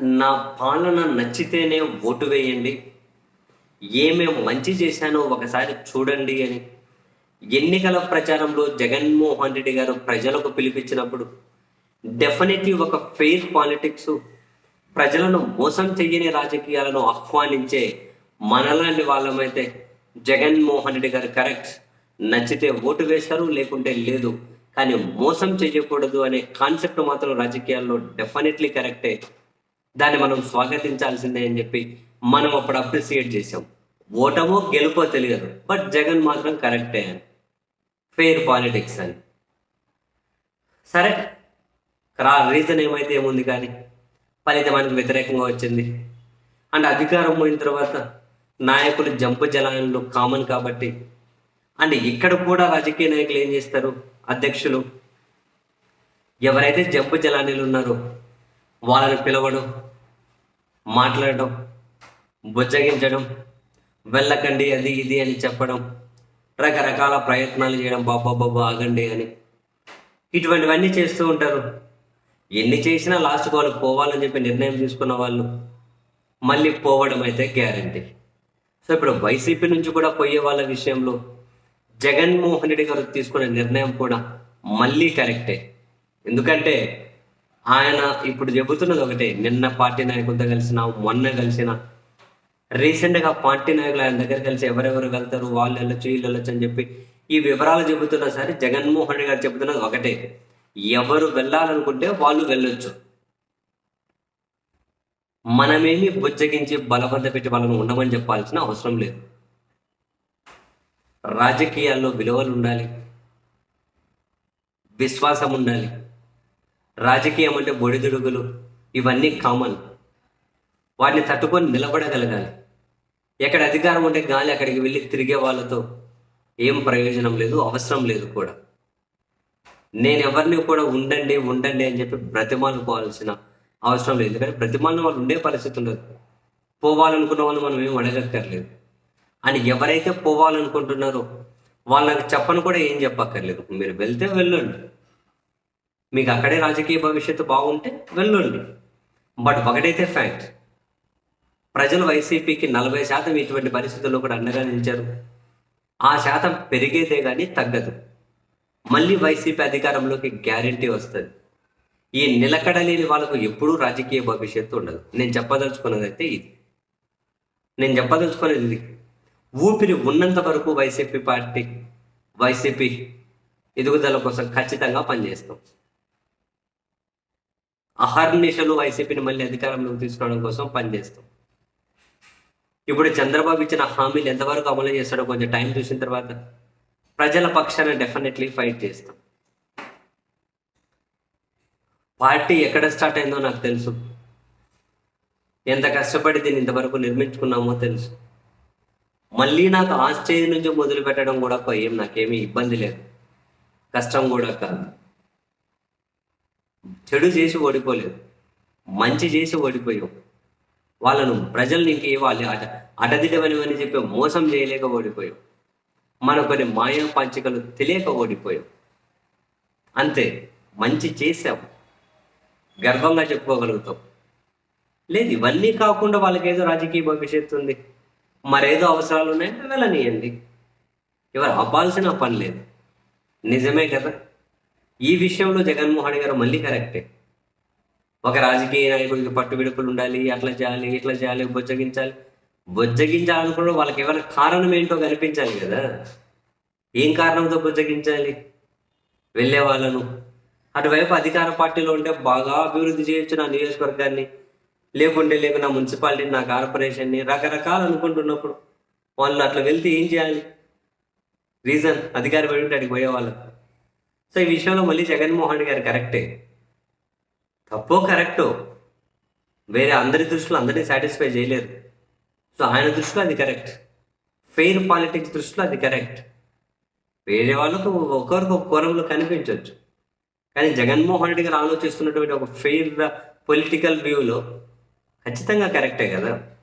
నా పాలన నచ్చితేనే ఓటు వేయండి. ఏమేం మంచి చేశానో ఒకసారి చూడండి అని. ఎన్నికల ప్రచారంలో జగన్మోహన్ రెడ్డి గారు ప్రజలకు పిలిపించినప్పుడు డెఫినెట్లీ ఒక ఫెయిర్ పాలిటిక్స్ ప్రజలను మోసం చెయ్యని రాజకీయాలను ఆహ్వానించే మనలాంటి వాళ్ళమైతే జగన్మోహన్ రెడ్డి గారు కరెక్ట్ నచ్చితే ఓటు వేస్తారు లేకుంటే లేదు. కానీ మోసం చేయకూడదు అనే కాన్సెప్ట్ మాత్రం రాజకీయాల్లో డెఫినెట్లీ కరెక్టే దాన్ని మనం స్వాగతించాల్సిందే అని చెప్పి మనం అప్పుడు అప్రిసియేట్ చేసాం ఓటమో గెలుపో తెలియదు. బట్ జగన్ మాత్రం కరెక్టే అని. ఫెయిర్ పాలిటిక్స్ అని. సరే రా రీజన్ ఏమైతే ఏముంది కానీ ఫలితం మనకు వ్యతిరేకంగా వచ్చింది. అండ్ అధికారం పోయిన తర్వాత నాయకులు జంపు జలాలు కామన్ కాబట్టి అండ్ ఇక్కడ కూడా రాజకీయ నాయకులు ఏం చేస్తారు? అధ్యక్షులు. ఎవరైతే జంపు జలానీలు ఉన్నారో వాళ్ళని పిలవడం మాట్లాడడం బుజ్జగించడం వెళ్ళకండి అది ఇది అని చెప్పడం రకరకాల ప్రయత్నాలు చేయడం బాబా బాబా ఆగండి అని. ఇటువంటివన్నీ చేస్తూ ఉంటారు. ఎన్ని చేసినా లాస్ట్కి వాళ్ళు పోవాలని చెప్పి నిర్ణయం తీసుకున్న వాళ్ళు మళ్ళీ పోవడం అయితే గ్యారంటీ. సో ఇప్పుడు వైసీపీ నుంచి కూడా పోయే వాళ్ళ విషయంలో జగన్మోహన్ రెడ్డి గారు తీసుకునే నిర్ణయం కూడా మళ్ళీ కరెక్టే. ఎందుకంటే ఆయన ఇప్పుడు చెబుతున్నది ఒకటే నిన్న పార్టీ నాయకులతో కలిసిన మొన్న కలిసిన రీసెంట్గా పార్టీ నాయకులు ఆయన దగ్గర కలిసి ఎవరెవరు వెళ్తారు వాళ్ళు వెళ్ళొచ్చు వీళ్ళు వెళ్ళొచ్చు అని చెప్పి ఈ వివరాలు చెబుతున్నా సరే జగన్మోహన్ రెడ్డి గారు చెబుతున్నది ఒకటే. ఎవరు వెళ్ళాలనుకుంటే వాళ్ళు వెళ్ళొచ్చు. మనమేమి బుజ్జగించి బలవంత పెట్టి వాళ్ళని ఉండమని చెప్పాల్సిన అవసరం లేదు. రాజకీయాల్లో విలువలు ఉండాలి. విశ్వాసం ఉండాలి. రాజకీయం అంటే బొడిదుడుగులు. ఇవన్నీ కామన్ వాటిని తట్టుకొని నిలబడగలగాలి. ఎక్కడ అధికారం ఉంటే గాలి అక్కడికి వెళ్ళి తిరిగే వాళ్ళతో ఏం ప్రయోజనం లేదు అవసరం లేదు కూడా. నేను ఎవరిని కూడా ఉండండి ఉండండి అని చెప్పి బ్రతిమాలుకోవాల్సిన అవసరం లేదు. ఎందుకంటే బ్రతిమాలను వాళ్ళు ఉండే పరిస్థితి ఉండదు. పోవాలనుకున్న వాళ్ళు మనం ఏం అడగక్కర్లేదు. అని ఎవరైతే పోవాలనుకుంటున్నారో వాళ్ళకి చెప్పను కూడా ఏం చెప్పక్కర్లేదు. మీరు వెళ్తే వెళ్ళండి. మీకు అక్కడే రాజకీయ భవిష్యత్తు బాగుంటే వెళ్ళండి. బట్ ఒకటైతే ఫ్యాక్ట్. ప్రజలు వైసీపీకి నలభై శాతం ఇటువంటి పరిస్థితుల్లో కూడా అండగా నిలిచారు. ఆ శాతం పెరిగేదే కానీ తగ్గదు. మళ్ళీ వైసీపీ అధికారంలోకి గ్యారంటీ వస్తుంది. ఈ నిలకడలేని వాళ్ళకు ఎప్పుడూ రాజకీయ భవిష్యత్తు ఉండదు. నేను చెప్పదలుచుకున్నది అయితే ఇది. నేను చెప్పదలుచుకునేది ఇది. ఊపిరి ఉన్నంత వరకు వైసీపీ పార్టీ వైసీపీ ఎదుగుదల కోసం ఖచ్చితంగా పనిచేస్తాం. అహర్నిశలు వైసీపీని మళ్ళీ అధికారంలోకి తీసుకురావడం కోసం పనిచేస్తాం ఇప్పుడు చంద్రబాబు ఇచ్చిన హామీలు ఎంతవరకు అమలు చేస్తాడో కొంచెం టైం చూసిన తర్వాత ప్రజల పక్షాన డెఫినెట్లీ ఫైట్ చేస్తాం. పార్టీ ఎక్కడ స్టార్ట్ అయిందో నాకు తెలుసు. ఎంత కష్టపడి దీన్ని ఇంతవరకు నిర్మించుకున్నామో తెలుసు. మళ్ళీ నాకు ఆ స్టేజ్ నుంచి మొదలు పెట్టడం కూడా ఏం నాకేమీ ఇబ్బంది లేదు. కష్టం కూడా కాదు. చెడు చేసి ఓడిపోలేదు మంచి చేసి ఓడిపోయాం వాళ్ళను ప్రజల్ని ఇంకే వాళ్ళు అట అటదిటమని చెప్పి మోసం చేయలేక ఓడిపోయాం మన కొన్ని మాయా పంచికలు తెలియక ఓడిపోయాం అంతే మంచి చేసాం గర్వంగా చెప్పుకోగలుగుతాం లేదు ఇవన్నీ కాకుండా వాళ్ళకి ఏదో రాజకీయ భవిష్యత్తు ఉంది. మరేదో అవసరాలు ఉన్నాయంటే వెళ్ళనియండి. ఎవరు అవ్వాల్సిన పని లేదు. నిజమే కదా? ఈ విషయంలో జగన్మోహన్ గారు మళ్ళీ కరెక్టే. ఒక రాజకీయ నాయకుడికి పట్టు విడుపులు ఉండాలి అట్లా చేయాలి ఇట్లా చేయాలి బొజ్జగించాలి. బొజ్జగించాలనుకున్న వాళ్ళకి ఏమైనా కారణం ఏంటో కనిపించాలి కదా. ఏం కారణంతో బుజ్జగించాలి? వెళ్ళే వాళ్ళను. అటువైపు అధికార పార్టీలో ఉంటే బాగా అభివృద్ధి చేయొచ్చు నా నియోజకవర్గాన్ని. లేకుంటే లేకు నా మున్సిపాలిటీ నా కార్పొరేషన్ని రకరకాలు అనుకుంటున్నప్పుడు వాళ్ళు అట్లా వెళ్తే ఏం చేయాలి? రీజన్ అధికారి పడి ఉంటే అడిగి పోయేవాళ్ళు సో ఈ విషయంలో మళ్ళీ జగన్మోహన్ గారు కరెక్టే. తప్పో కరెక్టో వేరే అందరి దృష్టిలో అందరినీ సాటిస్ఫై చేయలేరు. సో ఆయన దృష్టిలో అది కరెక్ట్. ఫెయిర్ పాలిటిక్స్ దృష్టిలో అది కరెక్ట్. వేరే వాళ్ళకు ఒకరికి ఒక కోణంలో కనిపించవచ్చు కానీ జగన్మోహన్ రెడ్డి గారు ఆలోచిస్తున్నటువంటి ఒక ఫెయిర్ పొలిటికల్ వ్యూలో ఖచ్చితంగా కరెక్టే కదా?